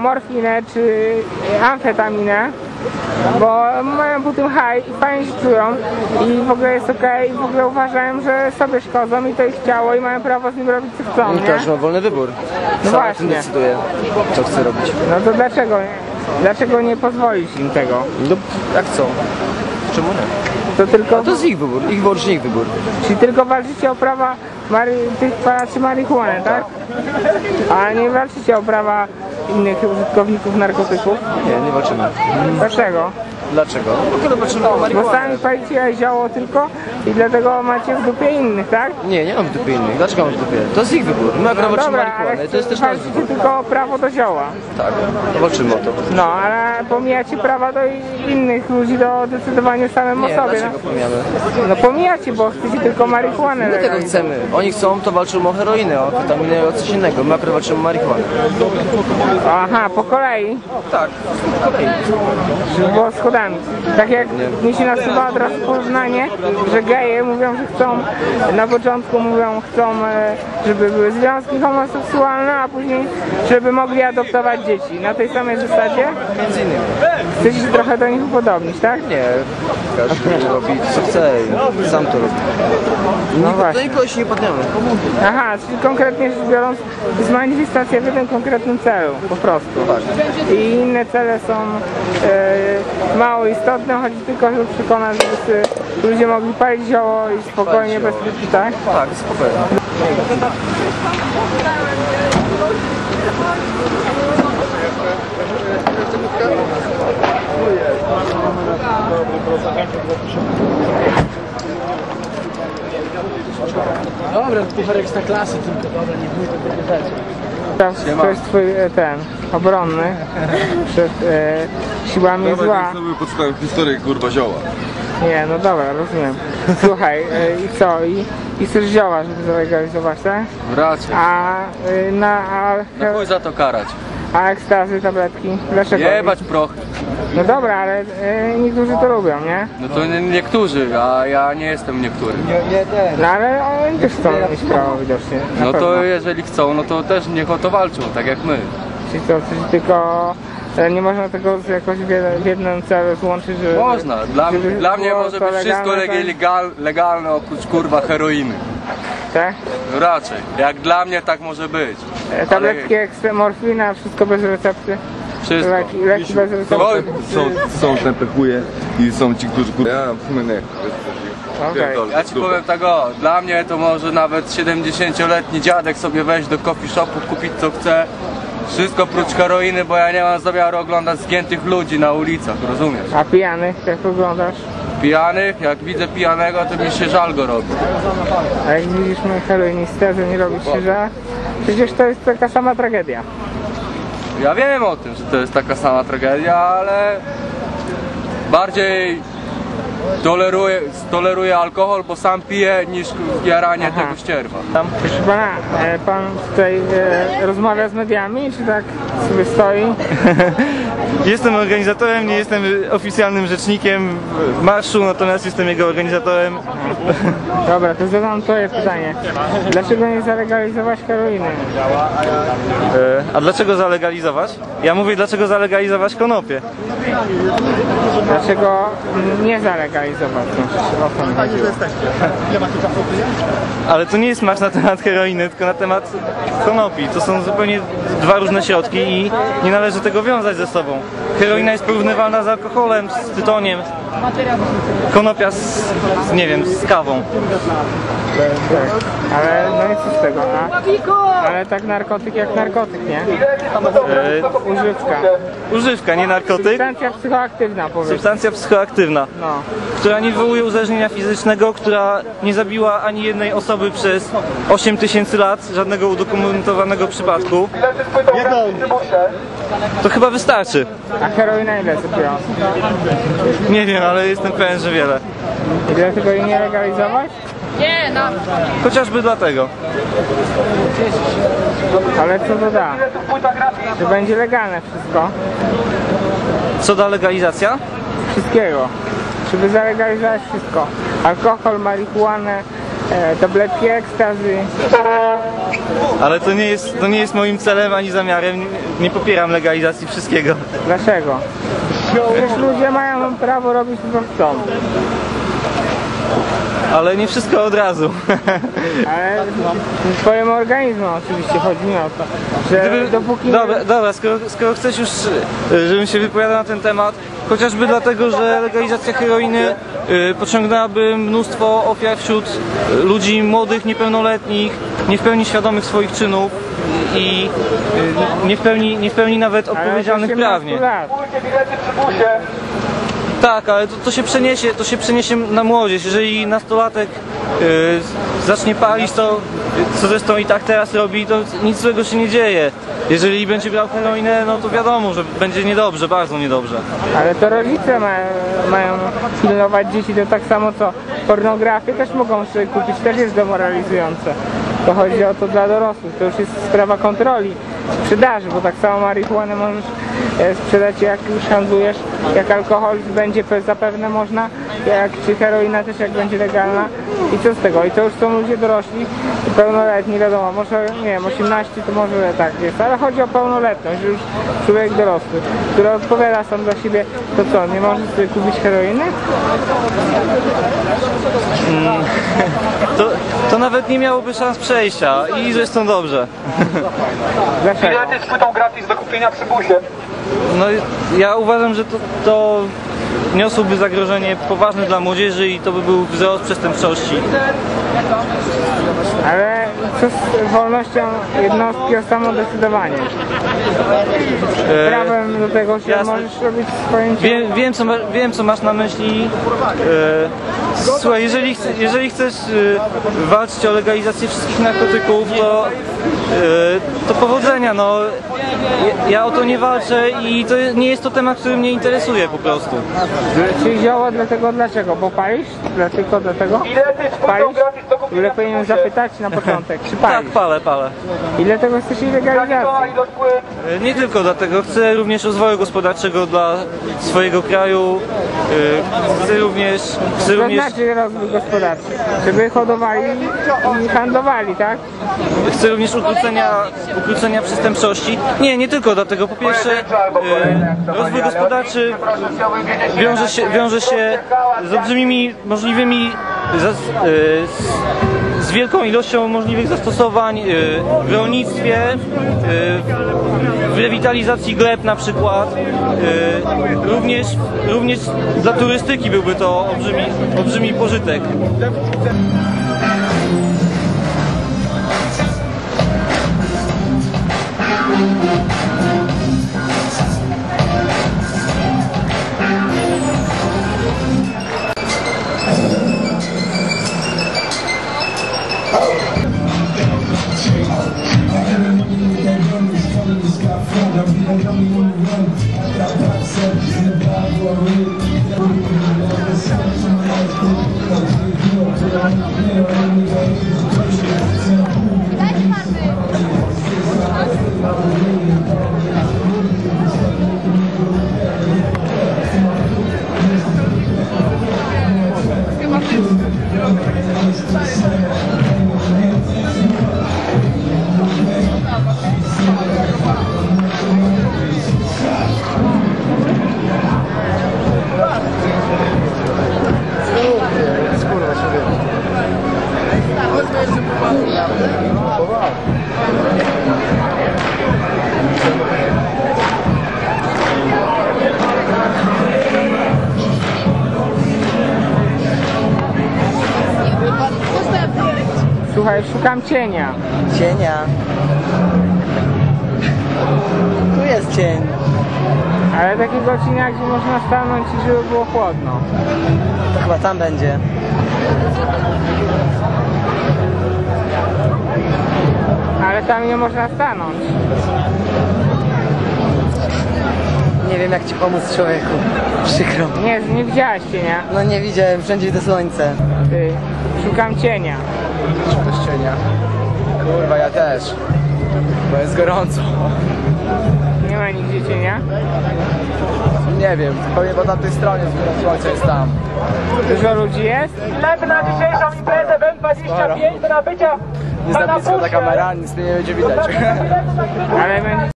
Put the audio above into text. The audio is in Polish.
morfinę czy amfetaminę, bo mają po tym haj i fajnie się czują i w ogóle jest okej i w ogóle uważałem, że sobie szkodzą i to ich ciało i mają prawo z nim robić co chcą, I nie? każdy ma wolny wybór. No Sam właśnie. tym decyduje, co chce robić. No to dlaczego, dlaczego nie pozwolić im tego? No, jak chcą. Czemu nie? To tylko, To jest ich wybór, ich wyłącznie ich wybór. czyli tylko walczycie o prawa mary, tych palaczy marihuany, tak? A nie walczycie o prawa innych użytkowników narkotyków? Nie, nie walczymy. Dlaczego? Dlaczego? Bo kiedy walczymy o Bo marihuanę. sami palicie zioło tylko i dlatego macie w dupie innych, tak? Nie, nie mam w dupie innych. Dlaczego mam w dupie? To jest ich wybór. My akurat walczymy o Dobra, ale marihuanę. To jest też nasz walczycie wybór. tylko o prawo do zioła. Tak, to walczymy o to. No, ale pomijacie prawa do innych ludzi do decydowania samym Nie, o sobie. dlaczego pomijamy? No pomijacie, bo chcecie tylko marihuanę My tego legalizować. chcemy. Oni chcą, to walczymy o heroinę, o witaminę, o coś innego. My akurat walczymy o marihuanę. Aha, po kolei. Tak, kolej. Żeby było Tak jak mi się nasuwa od razu porównanie, że geje mówią, że chcą, na początku mówią, chcą, e, żeby były związki homoseksualne, a później, żeby mogli adoptować dzieci. Na tej samej zasadzie Między innymi. chcecie się trochę do nich upodobnić, tak? Nie, każdy robi co chce sam to robi. No Do właśnie. nikogo się nie podniemy. Aha, czyli konkretnie rzecz biorąc, jest manifestacja w jednym konkretnym celu, po prostu. I inne cele są e, mało istotne, chodzi tylko, żeby przekonać, żeby ludzie mogli palić zioło i spokojnie, bez tak? Tak, spokojnie. Dobra, kucharek z na klasy tylko, dobra, nie bój tego pytać. To jest twój e, ten, obronny przed e, siłami Dawaj, zła. sobie podstawię historię kurwa zioła. Nie, no dobra, rozumiem. Słuchaj, e, i co? I, i chcesz zioła, żeby zalegalizować, tak? Raczej. A e, na a, No chuj za to karać. a ekstazy, tabletki? Dlaczego? Jebać prochy. No dobra, ale e, niektórzy to lubią, nie? No to nie- niektórzy, a ja nie jestem niektóry. No ale oni też chcą mieć prawo widocznie. No pewno. to jeżeli chcą, no to też niech o to walczą, tak jak my. Czyli to coś tylko... e, Nie można tego z jakoś w jed- w jednym celu złączyć, że... Można. Dla, żeby dla mnie było może to być wszystko legalne, tak? legal, legalne oprócz kurwa heroiny. Tak? No raczej. Jak dla mnie tak może być. E, Tabletki, ekstra, morfina, wszystko bez recepty. Wszystko. Leki, leki bez recepty. Są, są te chuje i są ci, którzy kurwa... Ja w sumie nie. Pierdolę, Ja ci powiem tak o, dla mnie to może nawet 70-letni dziadek sobie wejść do coffee shopu, kupić co chce. Wszystko prócz heroiny, bo ja nie mam zamiaru oglądać zgiętych ludzi na ulicach, rozumiesz? A pijanych, jak wyglądasz? Pijanych, jak widzę pijanego, to mi się żal go robi. A jak widzisz mnie heroinistę, że nie robisz się żal? Przecież to jest taka sama tragedia. Ja wiem o tym, że to jest taka sama tragedia, ale bardziej toleruję, toleruję alkohol, bo sam piję, niż jaranie Aha. tego ścierwa. Tam, proszę pana, e, pan tutaj e, rozmawia z mediami, czy tak sobie stoi? Jestem organizatorem, nie jestem oficjalnym rzecznikiem marszu, natomiast jestem jego organizatorem. Dobra, to zadam twoje pytanie. Dlaczego nie zalegalizować heroiny? E, A dlaczego zalegalizować? Ja mówię, dlaczego zalegalizować konopie. Dlaczego nie zalegalizować? No, o co mi chodziło? Ale to nie jest marsz na temat heroiny, tylko na temat konopi. To są zupełnie dwa różne środki i nie należy tego wiązać ze sobą. Heroina jest porównywalna z alkoholem, z tytoniem. Konopia z, z nie wiem, z kawą. Tak. Ale no i co z tego? A, ale tak narkotyk jak narkotyk, nie? Używka. używka, nie narkotyk. Substancja psychoaktywna powiedzmy. Substancja psychoaktywna. No. która nie wywołuje uzależnienia fizycznego, która nie zabiła ani jednej osoby przez 8 tysięcy lat, żadnego udokumentowanego przypadku. To chyba wystarczy. A heroina ile zabiła? Nie wiem, ale jestem pewien, że wiele. I dlatego jej nie legalizować? Chociażby dlatego. Ale co to da? Że będzie legalne wszystko. Co da legalizacja? Wszystkiego. Żeby zalegalizować wszystko. Alkohol, marihuanę, e, tabletki ekstazy. ale to nie jest, to nie jest moim celem ani zamiarem. Nie, nie popieram legalizacji wszystkiego. Dlaczego? Przecież ludzie mają prawo robić co chcą. Ale nie wszystko od razu. Ale twojemu organizmu oczywiście chodzi mi o to, że Gdyby, dopóki... dobra, dobra skoro, skoro chcesz już, żebym się wypowiadał na ten temat, chociażby dlatego, że legalizacja heroiny y, pociągnęłaby mnóstwo ofiar wśród ludzi młodych, niepełnoletnich, nie w pełni świadomych swoich czynów i y, nie w pełni, nie w pełni nawet odpowiedzialnych 18 prawnie. Lat. Tak, ale to, to się przeniesie, to się przeniesie na młodzież. Jeżeli nastolatek y, zacznie palić, to co zresztą i tak teraz robi, to nic złego się nie dzieje. Jeżeli będzie brał heroinę, no to wiadomo, że będzie niedobrze, bardzo niedobrze. Ale to rodzice ma, mają pilnować dzieci, to tak samo co pornografię też mogą sobie kupić, też jest demoralizujące. To chodzi o to dla dorosłych, to już jest sprawa kontroli, sprzedaży, bo tak samo marihuanę możesz e, sprzedać jak już handlujesz, jak alkohol będzie pe- zapewne można, jak czy heroina też jak będzie legalna i co z tego? I to już są ludzie dorośli, pełnoletni, wiadomo, może nie wiem, 18 to może tak jest, ale chodzi o pełnoletność, już człowiek dorosły, który odpowiada sam za siebie, to co, nie może sobie kupić heroiny? To, to nawet nie miałoby szans przejścia i zresztą dobrze. Dlaczego? Bilety z płytą gratis do kupienia przy busie. No ja uważam, że to, to niosłoby zagrożenie poważne dla młodzieży i to by był wzrost przestępczości. Ale z wolnością jednostki o samodecydowaniu? E, Prawem do tego się jasne. możesz robić swoim ciałem. Wiem, wiem, co, ma, wiem co masz na myśli. E, słuchaj, jeżeli, chce- jeżeli chcesz e, walczyć o legalizację wszystkich narkotyków, to, e, to powodzenia. No, ja, ja o to nie walczę i to nie jest to temat, który mnie interesuje po prostu. Czy zioło dlatego dlaczego? Bo palisz? Dla, tylko dlatego? Bilety z Ile powinienem zapytać na początek, czy Tak, palę, palę. Ile tego chcesz legalizacji? E, Nie tylko dlatego, chcę również rozwoju gospodarczego dla swojego kraju. e, Chcę również, chcę To również, znaczy rozwój gospodarczy, żeby hodowali i handlowali, tak? chcę również ukrócenia, ukrócenia przestępczości. Nie, nie tylko dlatego. Po pierwsze, e, rozwój gospodarczy wiąże się, wiąże się z olbrzymimi możliwymi, z, z wielką ilością możliwych zastosowań e, w rolnictwie, e, w rewitalizacji gleb na przykład. Również, również dla turystyki byłby to olbrzymi, olbrzymi pożytek. Słuchaj, szukam cienia. Cienia. Tu jest cień. Ale takiego cienia, gdzie można stanąć i żeby było chłodno. To chyba tam będzie. Ale tam nie można stanąć. Nie wiem jak ci pomóc człowieku. Przykro. Nie, nie widziałaś cienia. No nie widziałem, wszędzie widzę słońce. Ty, szukam cienia. Kurwa, ja też. Bo jest gorąco. Nie ma nigdzie cienia. Nie wiem, pewnie po tamtej stronie, słońce jest tam. Dużo ludzi jest. Bilety na dzisiejszą imprezę BEM25 do nabycia na blisko ta kamera, nic nie będzie widać. Ale